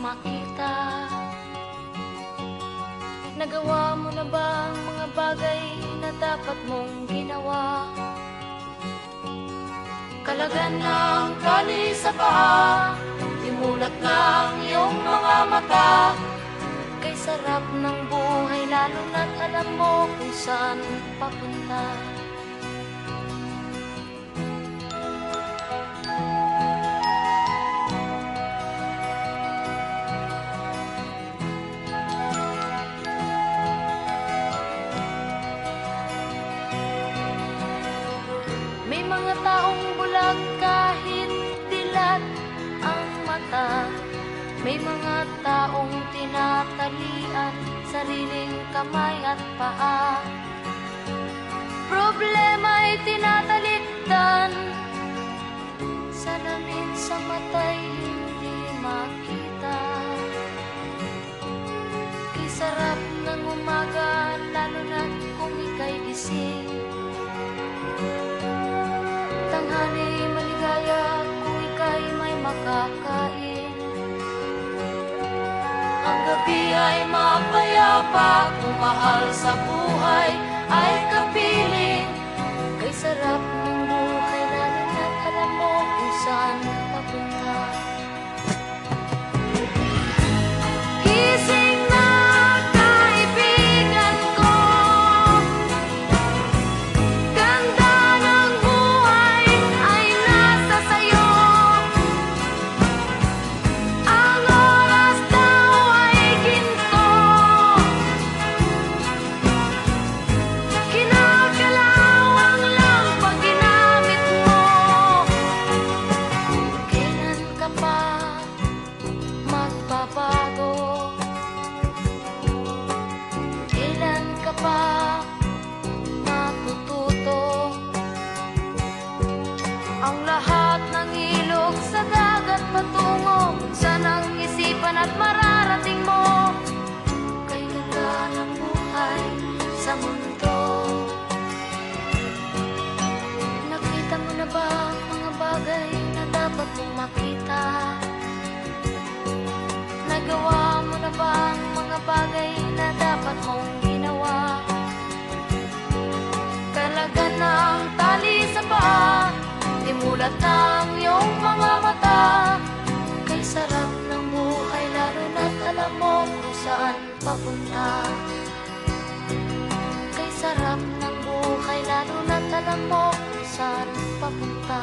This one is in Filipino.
makita Nagawa mo na ba ang mga bagay na dapat mong ginawa? Kalagan ng tali sa paa Imulat ng iyong mga mata. Kay sarap ng buhay lalo na't alam mo kung saan papunta May mga taong tinatalian sariling kamay at paa. Problema ay tinatalikdan Salamin sa mata'y hindi makita. Kay sarap ng umaga lalo na kung ika'y gising. Tanghali maligaya kung ika'y may makakain Ang gabi ay mapayapa kung mahal sa buhay ay isipan at mararating mo Kay ganda buhay sa mundo Nakita mo na ba ang mga bagay na dapat mong makita? Nagawa mo na ba ang mga bagay na dapat mong ginawa? Kalagan ng tali sa paa Imulat ng iyong Kay sarap ng buhay lalo na't alam mo kung saan papunta